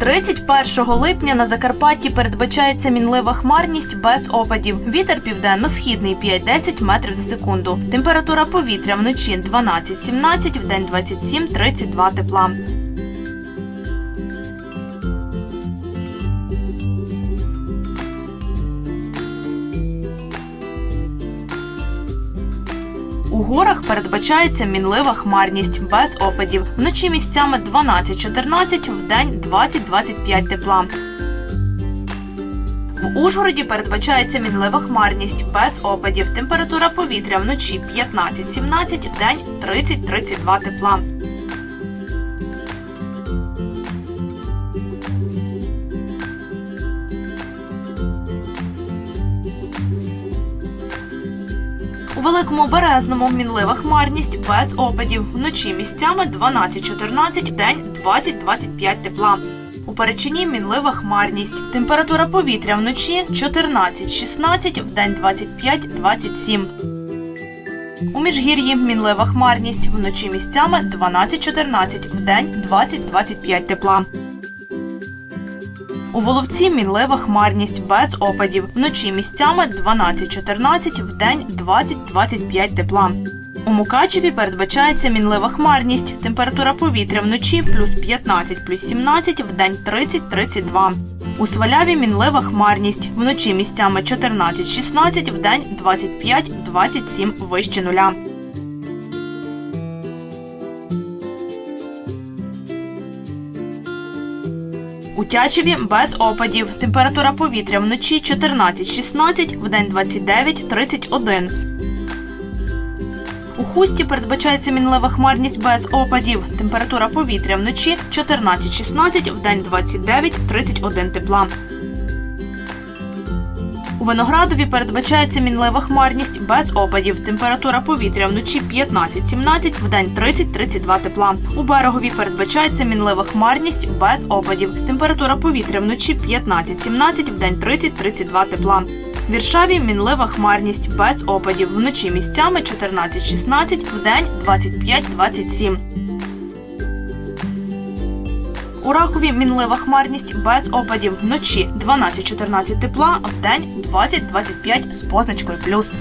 31 липня на Закарпатті передбачається мінлива хмарність без опадів. Вітер південно-східний 5-10 метрів за секунду. Температура повітря вночі 12-17, в день 27-32 тепла. У горах передбачається мінлива хмарність без опадів. Вночі місцями 12-14, вдень 20-25 тепла. В Ужгороді передбачається мінлива хмарність без опадів. Температура повітря вночі 15-17, вдень 30-32 тепла. У великому березному мінлива хмарність без опадів. Вночі місцями 12-14, день 20-25 тепла. У Перечині мінлива хмарність. Температура повітря вночі 14-16, вдень 25-27. У міжгір'ї мінлива хмарність. Вночі місцями 12-14, вдень 20-25 тепла. У Воловці мінлива хмарність без опадів. Вночі місцями 12-14, вдень 20-25 тепла. У Мукачеві передбачається мінлива хмарність. Температура повітря вночі плюс 15, плюс 17, вдень 30-32. У Сваляві мінлива хмарність. Вночі місцями 14-16, вдень 25-27 вище нуля. У Тячеві без опадів. Температура повітря вночі 14-16, вдень 29-31. У Хусті передбачається мінлива хмарність без опадів. Температура повітря вночі 14-16, вдень 29-31 тепла. У Виноградові передбачається мінлива хмарність без опадів. Температура повітря вночі 15-17, вдень 30-32 тепла. У берегові передбачається мінлива хмарність без опадів. Температура повітря вночі 15-17, вдень 30-32 тепла. В Віршаві мінлива хмарність без опадів. Вночі місцями 14-16, вдень 25-27. У Рахові мінлива хмарність без опадів. Вночі 12-14 тепла, а день 20-25 з позначкою плюс.